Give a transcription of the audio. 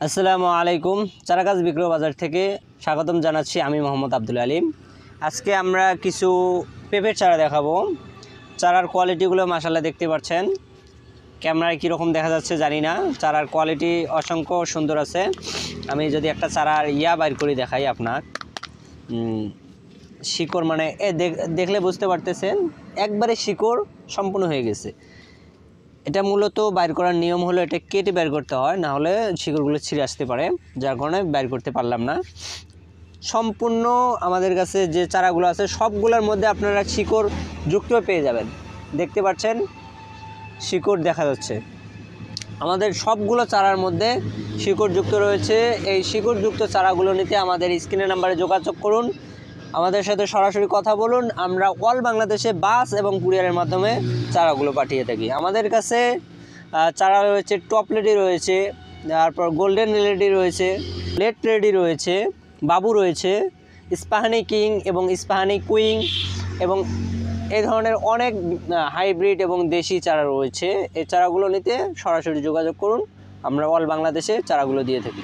আসসালামু আলাইকুম। চারাগাছ বিক্রয় বাজার থেকে স্বাগতম জানাচ্ছি আমি মোহাম্মদ আব্দুল আলিম। আজকে আমরা কিছু পেঁপের চারা দেখাবো। চারার কোয়ালিটিগুলো মাসাল্লাহ দেখতে পাচ্ছেন। ক্যামেরায় কীরকম দেখা যাচ্ছে জানি না। চারার কোয়ালিটি অসংখ্য সুন্দর আছে। আমি যদি একটা চারার ইয়া বাইর করে দেখাই আপনার শিকড় মানে এ দেখ- দেখলে বুঝতে পারতেছেন, একবারে শিকড় সম্পূর্ণ হয়ে গেছে। এটা মূলত বাইর করার নিয়ম হলো এটা কেটে বের করতে হয়, না হলে শিকড়গুলো ছিঁড়ে আসতে পারে, যার কারণে বের করতে পারলাম না। সম্পূর্ণ আমাদের কাছে যে চারাগুলো আছে, সবগুলোর মধ্যে আপনারা শিকড় যুক্ত পেয়ে যাবেন। দেখতে পাচ্ছেন, শিকড় দেখা যাচ্ছে। আমাদের সবগুলো চারার মধ্যে শিকড় যুক্ত রয়েছে। এই শিকড়যুক্ত চারাগুলো নিতে আমাদের স্ক্রিনের নাম্বারে যোগাযোগ করুন। আমাদের সাথে সরাসরি কথা বলুন। আমরা অল বাংলাদেশে বাস এবং কুরিয়ারের মাধ্যমে চারাগুলো পাঠিয়ে থাকি। আমাদের কাছে চারা রয়েছে, টপ লেডি রয়েছে, তারপর গোল্ডেন লেডি রয়েছে, লেট লেডি রয়েছে, বাবু রয়েছে ইস্পাহানি কিং এবং ইস্পাহানি কুইং এবং এই ধরনের অনেক হাইব্রিড এবং দেশি চারা রয়েছে। এই চারাগুলো নিতে সরাসরি যোগাযোগ করুন। আমরা অল বাংলাদেশে চারাগুলো দিয়ে থাকি।